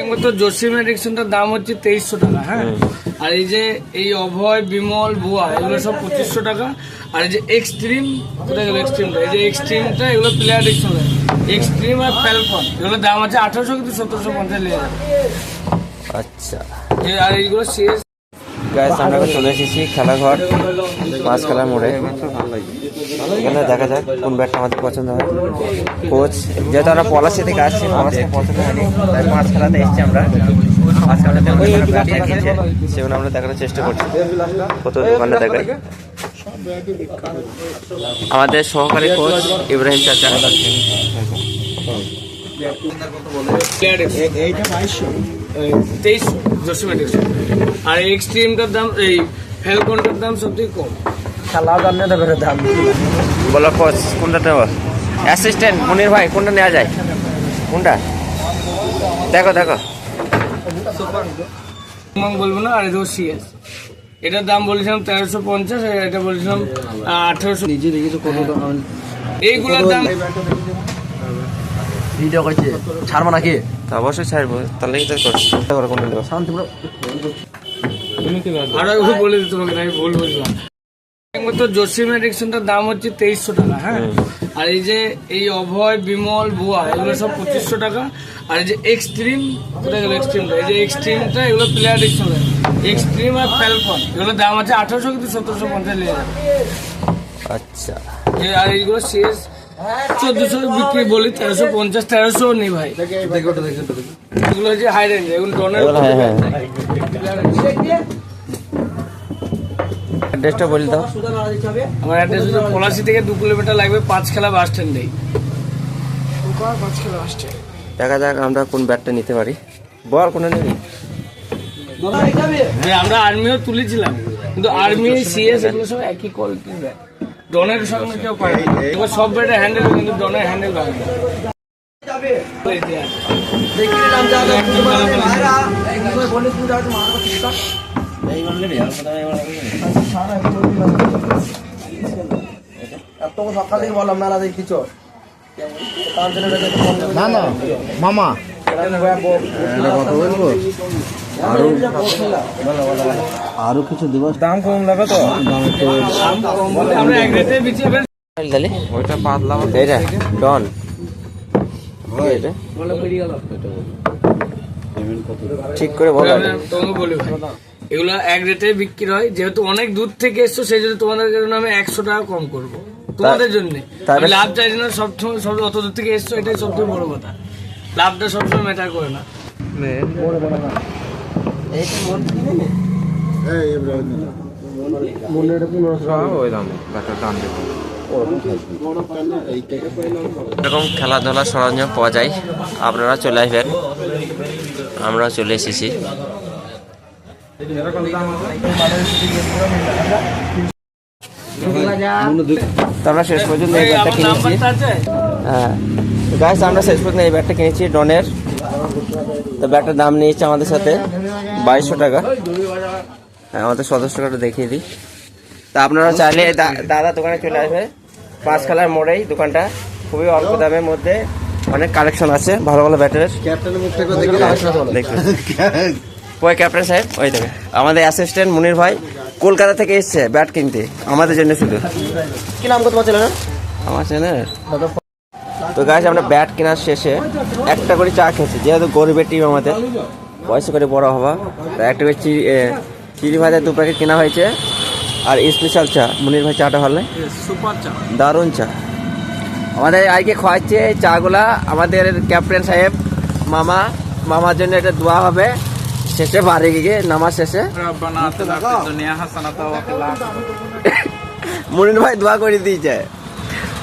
একমাত্র দাম হচ্ছে তেইশশো টাকা হ্যাঁ? আর এই যে এই অভয় বিমল বুয়া এগুলো সব পঁচিশশো টাকা। আর এই যে এক্সট্রিম কোথায় গেল এক্সট্রিমটা? এই যে এক্সট্রিমটা এগুলো প্লেয়ার এক্সট্রিম আর ফ্যালকন এগুলোর দাম আছে আঠারোশো কিন্তু সতেরোশো পঞ্চাশ আচ্ছা। আর এইগুলো শেষ। গাইস আমরা চলে এসেছি খেলাঘর মাছ খেলার মোড়ে। এখানে দেখা যাক কোন ব্যাটটা আমাদের পছন্দ হয়। কোচ, যেহেতু আমরা পলাশি থেকে আসছি, পলাশি পছন্দ হয়নি, তাই মাছ খেলাতে এসেছি আমরা। মাছ খেলাতে সেগুলো আমরা দেখানোর চেষ্টা করছি। কত দোকানে দেখাই। আমাদের সহকারী কোচ ইব্রাহিম চাচা। আর এক্সট্রিমটার দাম, এই ফ্যালকনটার দাম সবথেকে কম। খেলা জানলে তো বেরো দাম বলো কোচ কোনটা নেব? অ্যাসিস্ট্যান্ট মনির ভাই কোনটা নেওয়া যায়? কোনটা? দেখো দেখো। বলব না আর এটা সিএস এটার দাম বলেছিলাম তেরোশো পঞ্চাশ আর এটা বলেছিলাম আঠারোশো। নিজে দেখেছ কত দাম। এইগুলোর দাম ভিডিও করছে। ছাড়বো নাকি? তা অবশ্যই ছাড়বো তাহলে কি তোর করছি শান্তি আরও বলে দিতে তোমাকে আমি ভুল বুঝলাম। একমাত্র জসিম এডিকশনটার দাম হচ্ছে তেইশশো টাকা হ্যাঁ? আর এই যে এই অভয় বিমল বুয়া এগুলো সব পঁচিশশো টাকা। আর এই যে এক্সট্রিম কোথায় গেল এক্সট্রিমটা? এই যে এক্সট্রিমটা এগুলো প্লেয়ার এডিকশন এক্সট্রিম আর ফ্যালকন এগুলোর দাম আছে আঠারোশো কিন্তু সতেরোশো পঞ্চাশ যাবে। আচ্ছা। আর এইগুলো শেষ। চোদ্দশো বিক্রি বলি তেরোশো পঞ্চাশ তেরোশো নেই ভাই। এগুলো হচ্ছে হাই রেঞ্জ এগুলো অ্যাড্রেসটা বলে দাও। আমার অ্যাড্রেস হচ্ছে পলাশি থেকে দু কিলোমিটার লাগবে পাঁচ খেলা বাস স্ট্যান্ডেই দেখা যাক আমরা কোন ব্যাটটা নিতে পারি। বল কোনটা নিবি যে আমরা আর্মিও তুলেছিলাম। কিন্তু আর্মি সিএস এগুলো সব একই কোয়ালিটির ব্যাট। ডনের সঙ্গে কেউ পারে না। এবার সব ব্যাটে হ্যান্ডেল কিন্তু ডনের হ্যান্ডেল পাবে। না এত সকাল থেকে বললাম মেলা দেখিছ তার না না মামা। আরও আরও কিছু দিবস? দাম কম লাগে তো? দাম তাহলে ওইটা পাতলা এইটা ডন। ঠিক করে বলো। এগুলো এক রেটে বিক্রি হয়। যেহেতু অনেক দূর থেকে এসছো সেই জন্য তোমাদের জন্য আমি একশো টাকা কম করব। তোমাদের জন্য। লাভ চাইছি না সবসময় সব অত দূর থেকে এসছো এটাই সবথেকে বড় কথা। লাভটা সবসময় ম্যাটার করে না। এরকম খেলাধুলার সরঞ্জাম পাওয়া যায়। আপনারা চলে আসবেন। আমরা চলে এসেছি। আমরা শেষ পর্যন্ত এই ব্যাটটা কিনেছি। হ্যাঁ। গাইস আমরা শেষ পর্যন্ত এই ব্যাটটা কিনেছি ডনের তো ব্যাটটার দাম নিয়েছে আমাদের সাথে বাইশশো টাকা। হ্যাঁ আমাদের সদস্য টাকাটা দেখিয়ে দিই। তা আপনারা চাইলে দাদা দোকানে চলে আসবে। পাঁচ খেলার মোড়েই দোকানটা। খুবই অল্প দামের মধ্যে অনেক কালেকশন আছে ভালো ভালো ব্যাটের। ক্যাপ্টেনের মুখ থেকে দেখুন। ওই ক্যাপ্টেন সাহেব? ওই দেখে আমাদের অ্যাসিস্ট্যান্ট মুনির ভাই কলকাতা থেকে এসছে ব্যাট কিনতে। আমাদের জন্য শুধু। কি নাম করতে পারছিল না আমার চ্যানেল তো গাছ আমরা ব্যাট কেনার শেষে একটা করে চা খেয়েছি। যেহেতু গরিবের টিম আমাদের পয়সা করে বড় হওয়া তো একটা করে চিড়ি চিড়ি ভাজা দু প্যাকেট কেনা হয়েছে। আর স্পেশাল চা। মুনির ভাই চাটা ভালো সুপার চা। দারুণ চা। আমাদের আজকে খাওয়াচ্ছে চাগুলা। আমাদের ক্যাপ্টেন সাহেব মামা মামার জন্য এটা দোয়া হবে। শেষে বাড়ি গিয়ে নামাজ শেষে মুনির ভাই দোয়া করে দিয়েছে।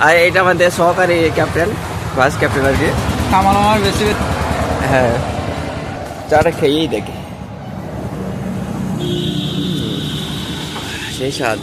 আর এটা আমাদের সহকারী ক্যাপ্টেন ভাইস ক্যাপ্টেন আর কি। আমার আমার বেশি হ্যাঁ চাটা খেয়েই দেখে। সেই স্বাদ।